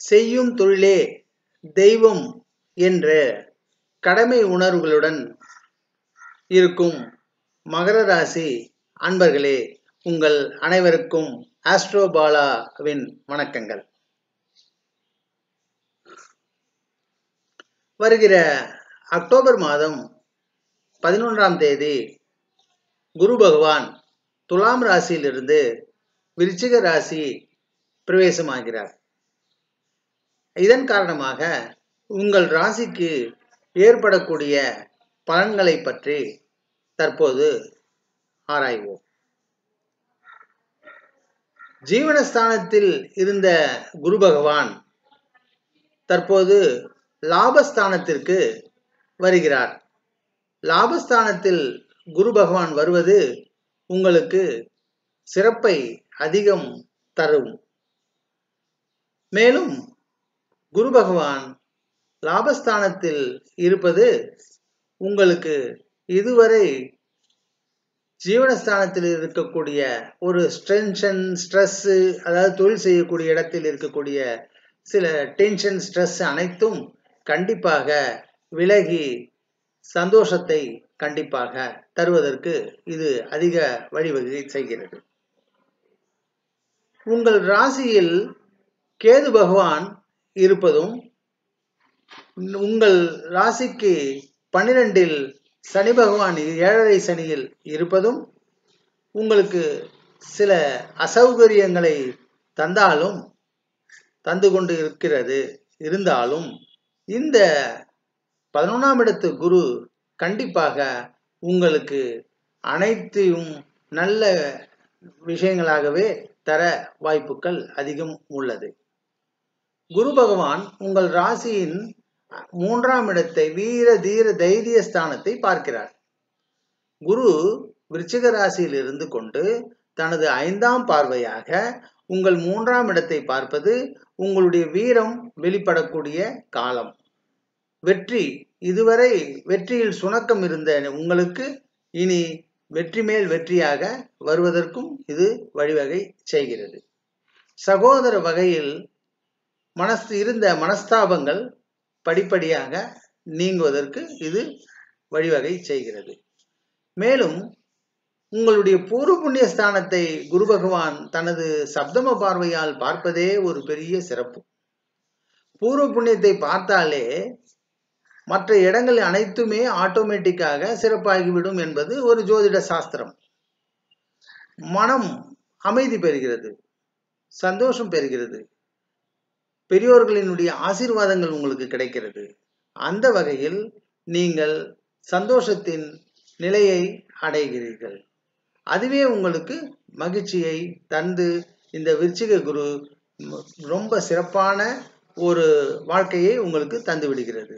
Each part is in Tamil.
செய்யும் தொழிலே தெய்வம் என்ற கடமை உணர்வுகளுடன் இருக்கும் மகர ராசி அன்பர்களே உங்கள் அனைவருக்கும் ஆஸ்ட்ரோபாலாவின் வணக்கங்கள். வருகிற அக்டோபர் மாதம் பதினொன்றாம் தேதி குரு பகவான் துலாம் ராசியிலிருந்து விருச்சிக ராசி பிரவேசமாகிறார். இதன் காரணமாக உங்கள் ராசிக்கு ஏற்படக்கூடிய பலன்களை பற்றி தற்போது ஆராய்வோம். ஜீவனஸ்தானத்தில் இருந்த குரு பகவான் தற்போது லாபஸ்தானத்திற்கு வருகிறார். லாபஸ்தானத்தில் குரு பகவான் வருவது உங்களுக்கு சிறப்பை அதிகம் தரும். மேலும் குரு பகவான் லாபஸ்தானத்தில் இருப்பது உங்களுக்கு இதுவரை ஜீவனஸ்தானத்தில் இருக்கக்கூடிய ஒரு ஸ்ட்ரென்ஷன் ஸ்ட்ரெஸ்ஸு அதாவது தொழில் செய்யக்கூடிய இடத்தில் இருக்கக்கூடிய சில டென்ஷன் ஸ்ட்ரெஸ் அனைத்தும் கண்டிப்பாக விலகி சந்தோஷத்தை கண்டிப்பாக தருவதற்கு இது அதிக வழிவகை செய்கிறது. உங்கள் ராசியில் கேது பகவான் இருப்பதும் உங்கள் ராசிக்கு பன்னிரெண்டில் சனி பகவான் ஏழரை சனியில் இருப்பதும் உங்களுக்கு சில அசௌகரியங்களை தந்தாலும் தந்து கொண்டு இருக்கிறது. இருந்தாலும் இந்த பதினொன்றாம் இடத்து குரு கண்டிப்பாக உங்களுக்கு அனைத்தையும் நல்ல விஷயங்களாகவே தர வாய்ப்புகள் அதிகம் உள்ளது. குரு பகவான் உங்கள் ராசியின் மூன்றாம் இடத்தை வீர தீர தைரிய ஸ்தானத்தை பார்க்கிறார். குரு விருச்சிக ராசியில் இருந்து கொண்டு தனது ஐந்தாம் பார்வையாக உங்கள் மூன்றாம் இடத்தை பார்ப்பது உங்களுடைய வீரம் வெளிப்படக்கூடிய காலம். வெற்றி இதுவரை வெற்றியில் சுணக்கம் இருந்த உங்களுக்கு இனி வெற்றி மேல் வெற்றியாக வருவதற்கும் இது வழிவகை செய்கிறது. சகோதர வகையில் மனசு இருந்த மனஸ்தாபங்கள் படிப்படியாக நீங்குவதற்கு இது வழிவகை செய்கிறது. மேலும் உங்களுடைய பூர்வ புண்ணிய ஸ்தானத்தை குரு பகவான் தனது சப்தம பார்வையால் பார்ப்பதே ஒரு பெரிய சிறப்பு. பூர்வ புண்ணியத்தை பார்த்தாலே மற்ற இடங்கள் அனைத்துமே ஆட்டோமேட்டிக்காக சிறப்பாகிவிடும் என்பது ஒரு ஜோதிட சாஸ்திரம். மனம் அமைதி பெறுகிறது சந்தோஷம் பெறுகிறது. பெரியோர்களினுடைய ஆசீர்வாதங்கள் உங்களுக்கு கிடைக்கிறது. அந்த வகையில் நீங்கள் சந்தோஷத்தின் நிலையை அடைகிறீர்கள். அதுவே உங்களுக்கு மகிழ்ச்சியை தந்து இந்த விருச்சிக குரு ரொம்ப சிறப்பான ஒரு வாழ்க்கையை உங்களுக்கு தந்து விடுகிறது.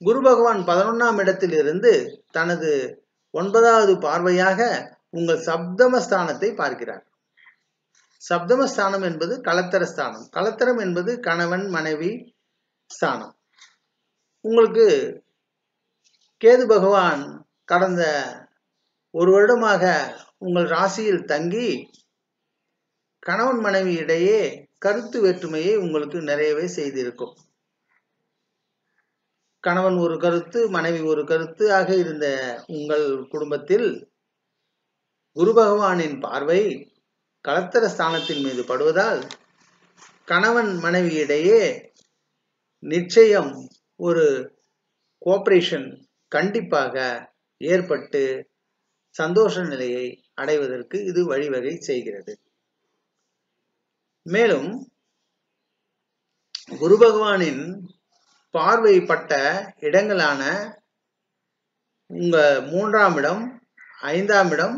குரு பகவான் பதினொன்றாம் இடத்தில் இருந்து தனது ஒன்பதாவது பார்வையாக உங்கள் சப்தமஸ்தானத்தை பார்க்கிறார். சப்தமஸ்தானம் என்பது கலத்தர ஸ்தானம் கலத்தரம் என்பது கணவன் மனைவி ஸ்தானம். உங்களுக்கு கேது பகவான் கடந்த ஒரு வருடமாக உங்கள் ராசியில் தங்கி கணவன் மனைவி இடையே கருத்து வேற்றுமையை உங்களுக்கு நிறையவே செய்திருக்கும். கணவன் ஒரு கருத்து மனைவி ஒரு கருத்து ஆக இருந்த உங்கள் குடும்பத்தில் குரு பகவானின் பார்வை கலத்தர ஸ்தானத்தின் மீது படுவதால் கணவன் மனைவியிடையே நிச்சயம் ஒரு கோஆபரேஷன் கண்டிப்பாக ஏற்பட்டு சந்தோஷ நிலையை அடைவதற்கு இது வழிவகை செய்கிறது. மேலும் குரு பகவானின் பார்வைப்பட்ட இடங்களான உங்க மூன்றாம் இடம் ஐந்தாம் இடம்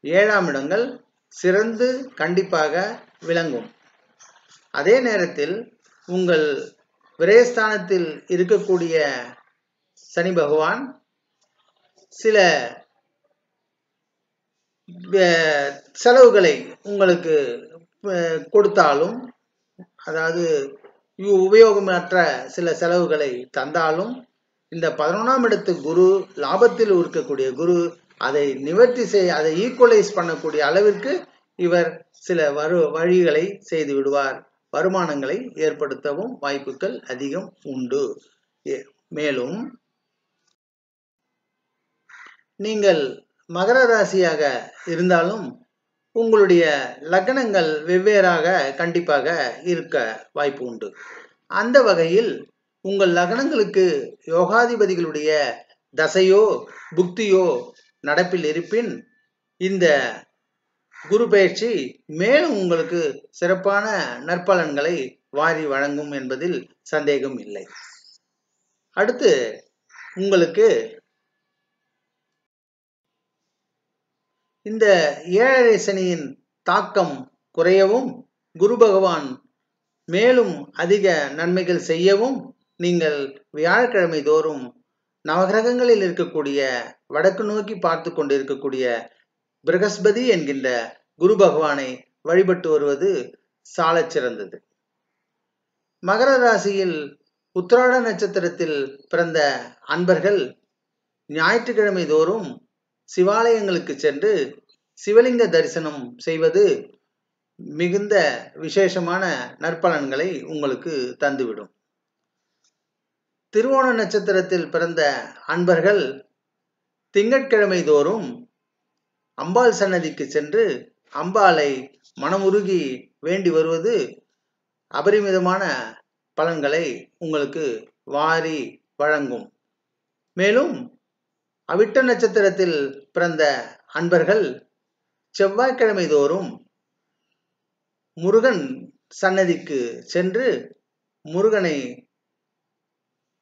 ஏழாம் இடங்கள் சிறந்து கண்டிப்பாக விளங்கும். அதே நேரத்தில் உங்கள் விரயஸ்தானத்தில் இருக்கக்கூடிய சனி பகவான் சில செலவுகளை உங்களுக்கு அஹ், கொடுத்தாலும் அதாவது உபயோகமற்ற சில செலவுகளை தந்தாலும் இந்த பதினொன்றாம் இடத்து குரு லாபத்தில் இருக்கக்கூடிய குரு அதை நிவர்த்தி செய் அதை ஈக்குவலைஸ் பண்ணக்கூடிய அளவிற்கு இவர் சில வரு வழிகளை செய்து விடுவார். வருமானங்களை ஏற்படுத்தவும் வாய்ப்புகள் அதிகம் உண்டு. மேலும் நீங்கள் மகர ராசியாக இருந்தாலும் உங்களுடைய லக்னங்கள் வெவ்வேறாக கண்டிப்பாக இருக்க வாய்ப்பு உண்டு. அந்த வகையில் உங்கள் லக்னங்களுக்கு யோகாதிபதிகளுடைய தசையோ புக்தியோ நடப்பில் இருப்பின் இந்த குரு பயிற்சி மேலும் உங்களுக்கு சிறப்பான நற்பலன்களை வாரி வழங்கும் என்பதில் சந்தேகம் இல்லை. அடுத்து உங்களுக்கு இந்த ஏழரை சனியின் தாக்கம் குறையவும் குரு பகவான் மேலும் அதிக நன்மைகள் செய்யவும் நீங்கள் வியாழக்கிழமை தோறும் நவகிரகங்களில் இருக்கக்கூடிய வடக்கு நோக்கி பார்த்து கொண்டிருக்கக்கூடிய பிரகஸ்பதி என்கின்ற குரு பகவானை வழிபட்டு வருவது சாலச் சிறந்தது. மகர ராசியில் உத்திராட நட்சத்திரத்தில் பிறந்த அன்பர்கள் ஞாயிற்றுக்கிழமை தோறும் சிவாலயங்களுக்கு சென்று சிவலிங்க தரிசனம் செய்வது மிகுந்த விசேஷமான நற்பலன்களை உங்களுக்கு தந்துவிடும். திருவோண நட்சத்திரத்தில் பிறந்த அன்பர்கள் திங்கட்கிழமை தோறும் அம்பாள் சன்னதிக்கு சென்று அம்பாளை மனமுருகி வேண்டி வருவது அபரிமிதமான பலன்களை உங்களுக்கு வாரி வழங்கும். மேலும் அவிட்ட நட்சத்திரத்தில் பிறந்த அன்பர்கள் செவ்வாய்க்கிழமை தோறும் முருகன் சன்னதிக்கு சென்று முருகனை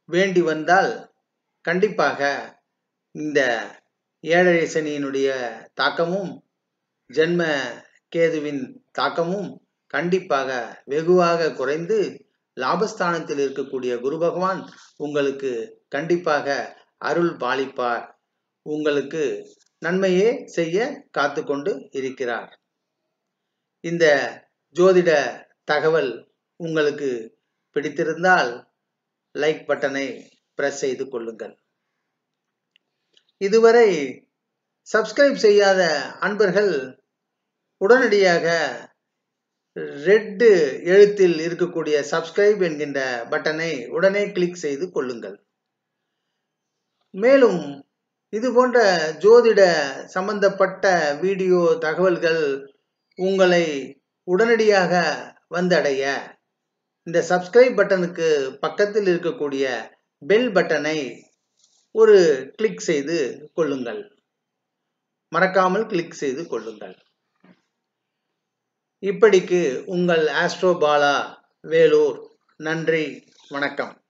வேண்டி வந்தால் கண்டிப்பாக இந்த ஏழரை சனியினுடைய தாக்கமும் ஜென்ம கேதுவின் தாக்கமும் கண்டிப்பாக வெகுவாக குறைந்து லாபஸ்தானத்தில் இருக்கக்கூடிய குரு பகவான் உங்களுக்கு கண்டிப்பாக அருள் பாலிப்பார். உங்களுக்கு நன்மையே செய்ய காத்து கொண்டு இருக்கிறார். இந்த ஜோதிட தகவல் உங்களுக்கு பிடித்திருந்தால் லைக் பட்டனை பிரஸ் செய்து கொள்ளுங்கள். இதுவரை சப்ஸ்கிரைப் செய்யாத அன்பர்கள் உடனடியாக ரெட்டு எழுத்தில் இருக்கக்கூடிய சப்ஸ்கிரைப் என்கின்ற பட்டனை உடனே கிளிக் செய்து கொள்ளுங்கள். மேலும் இது போன்ற ஜோதிட சம்பந்தப்பட்ட வீடியோ தகவல்கள் உங்களை உடனடியாக வந்தடைய இந்த சப்ஸ்கிரைப் பட்டனுக்கு பக்கத்தில் இருக்கக்கூடிய பெல் பட்டனை ஒரு கிளிக் செய்து கொள்ளுங்கள். மறக்காமல் கிளிக் செய்து கொள்ளுங்கள். இப்படிக்கு உங்கள் ஆஸ்ட்ரோபாலா வேலூர். நன்றி. வணக்கம்.